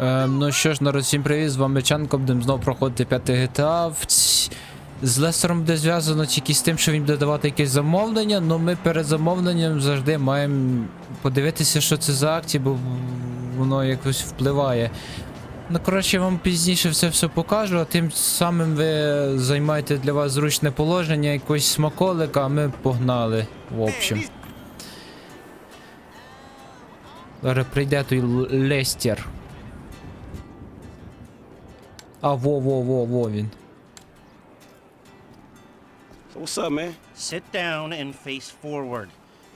Е, ну що ж, народ, всім привіт, з вами Чанко, будемо знову проходити 5 GTA. З Лестером буде зв'язано тільки з тим, що він буде давати якесь замовлення, але ми перед замовленням завжди маємо подивитися, що це за акції, бо воно якось впливає. Ну, коротше, я вам пізніше все все покажу, а тим самим ви займаєте для вас зручне положення, якогось смаколика, а ми погнали, в общем. Зараз прийде той Лестер. А, во, во, во, во він. So what's up, man? Sit down and face forward.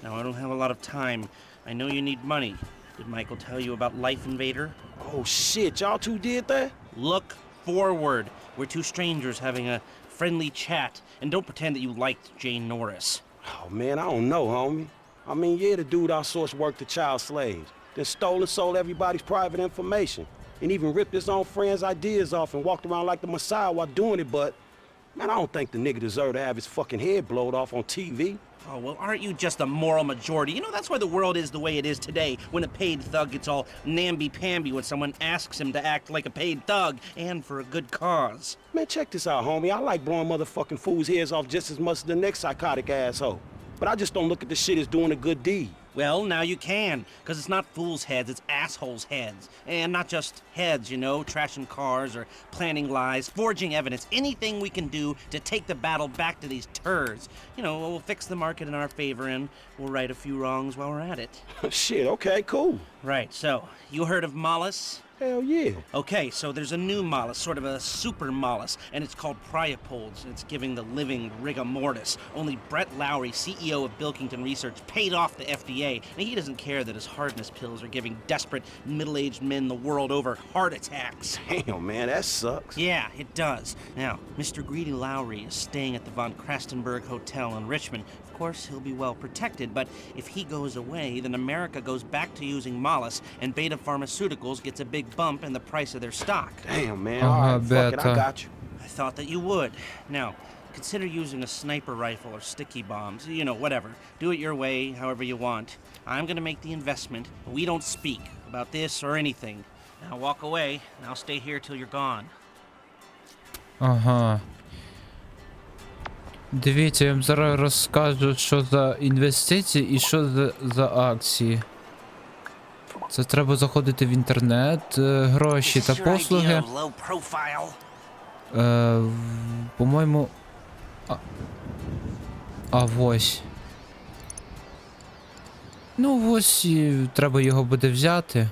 Now, I don't have a lot of time. I know you need money. Did Michael tell you about Life Invader? Oh shit, y'all two did that? Look forward. We're two strangers having a friendly chat, and don't pretend that you liked Jane Norris. Oh man, I don't know, homie. I mean, yeah, the dude outsourced work to child slaves, then stole and sold everybody's private information, and even ripped his own friends' ideas off and walked around like the Messiah while doing it. But man, I don't think the nigga deserved to have his fucking head blowed off on TV. Oh, well, aren't you just a moral majority? You know, that's why the world is the way it is today, when a paid thug gets all namby-pamby when someone asks him to act like a paid thug, and for a good cause. Man, check this out, homie. I like blowing motherfucking fools' heads off just as much as the next psychotic asshole. But I just don't look at the shit as doing a good deed. Well, now you can, because it's not fools' heads, it's assholes' heads. And not just heads, you know, trashing cars or planning lies, forging evidence, anything we can do to take the battle back to these turds. You know, we'll fix the market in our favor and we'll right a few wrongs while we're at it. shit, okay, cool. Right, so, you heard of Mollis? Hell yeah. Okay, so there's a new mollus, sort of a super mollusk, and it's called Priapolds. It's giving the living rigor mortis. Only Brett Lowry, CEO of Bilkington Research, paid off the FDA, and he doesn't care that his hardness pills are giving desperate middle-aged men the world over heart attacks. Damn, man, that sucks. Yeah, it does. Now, Mr. Greedy Lowry is staying at the Von Krastenberg Hotel in Richmond course, he'll be well protected, but if he goes away, then America goes back to using mollus, and Beta Pharmaceuticals gets a big bump in the price of their stock. Damn, man. All right, I got you. I thought that you would. Now, consider using a sniper rifle or sticky bombs, you know, whatever. Do it your way, however you want. I'm gonna make the investment, but we don't speak about this or anything. Now walk away, and I'll stay here till you're gone. Uh huh. Дивіться, я вам зараз розкажу, що за інвестиції і що за, за акції. Це треба заходити в інтернет, е, гроші та послуги. Е, по-моєму. А, а ось. Ну, ось і треба його буде взяти.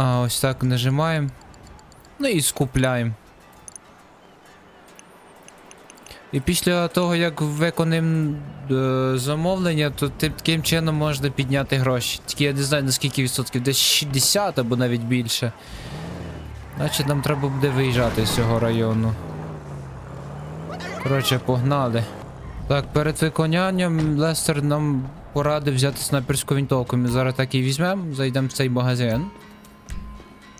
А, ось так нажимаємо. Ну і скупляємо. І після того, як виконаємо е, замовлення, то таким чином можна підняти гроші. Тільки я не знаю наскільки відсотків, десь 60 або навіть більше. Значить нам треба буде виїжджати з цього району. Коротше, погнали. Так, перед виконанням Лестер нам порадив взяти снайперську вінтовку. Ми зараз так і візьмемо, зайдемо в цей магазин.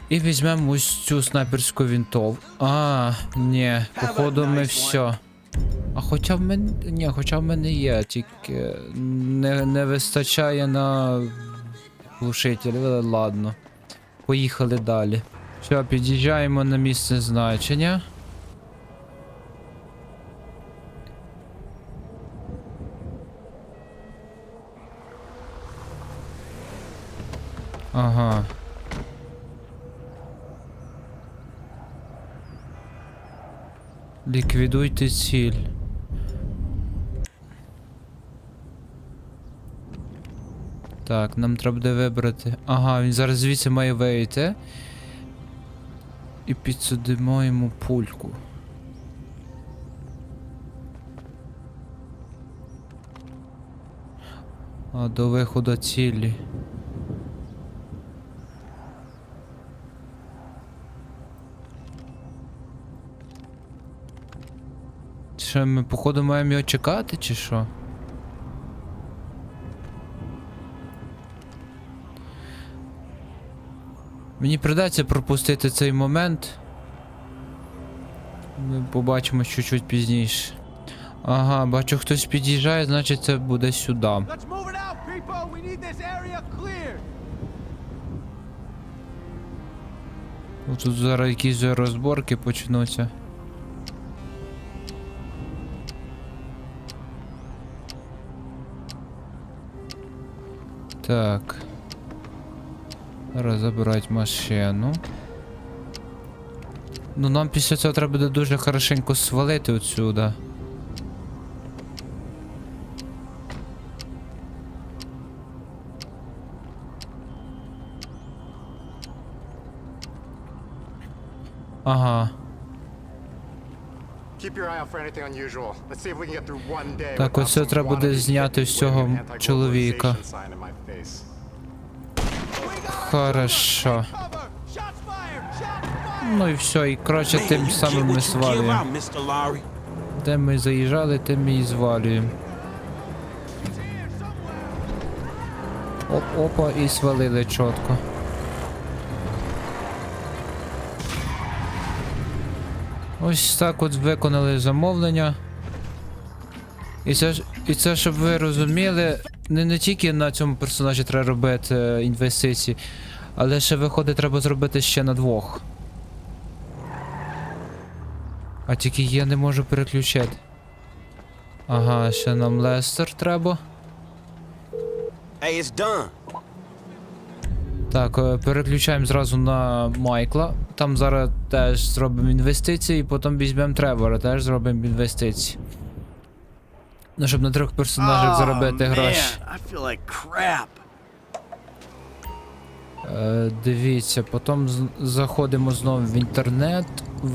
І візьмемо ось цю снайперську вінтовку. А, ні, походу ми все. А хоча в мене. Ні, хоча в мене є, тільки не, не вистачає на глушитель, але ладно. Поїхали далі. Все, під'їжджаємо на місце значення. Ага. Ліквідуйте ціль. Так, нам треба буде вибрати. Ага, він зараз звідси має вийти. І підсудимо йому пульку. А до виходу цілі. Що ми, походу, маємо його чекати, чи що? Мені придеться пропустити цей момент. Ми побачимо чуть-чуть пізніше. Ага, бачу, хтось під'їжджає, значить це буде сюди. Тут зараз якісь розборки почнуться. Так. Забирать машину. Ну нам після цього треба буде дуже хорошенько свалити отсюда. Ага. Так, оце some треба буде зняти з цього чоловіка. Хорошо. Ну і все, і коротше тим самим ми свалюємо. Де ми заїжджали, тим ми і звалюємо. He's here somewhere! Оп, опа, і свалили чітко. Ось так от виконали замовлення. І це, і це, щоб ви розуміли, не, не тільки на цьому персонажі треба робити е, інвестиції, але ще виходить, треба зробити ще на двох. А тільки я не можу переключити. Ага, ще нам Лестер треба. Hey, it's done. Так, е, переключаємо зразу на Майкла. Там зараз теж зробимо інвестиції, потім візьмемо Тревора, теж зробимо інвестиції. Ну, щоб на трьох персонажах заробити гроші. Е, дивіться, потім заходимо знову в інтернет, в,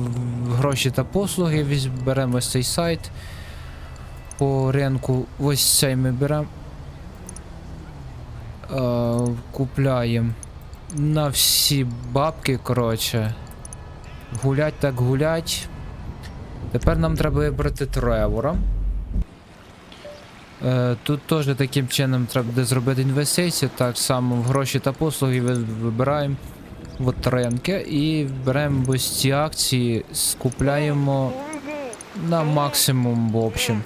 в гроші та послуги, візь- беремо ось цей сайт. По ринку ось цей ми беремо. Е, купляємо на всі бабки, коротше. Гулять так гулять. Тепер нам треба вибрати Тревора. Е, Тут теж таким чином треба буде зробити інвестиції, так само в гроші та послуги вибираємо от ринки і беремо ось ці акції, скупляємо на максимум в общем.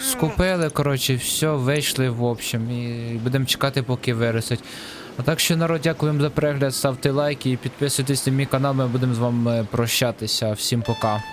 Скупили, коротше, все, вийшли в общем, і будемо чекати, поки виростуть. А так що народ, дякуємо за перегляд, ставте лайки і підписуйтесь на мій канал, ми будемо з вами прощатися. Всім пока.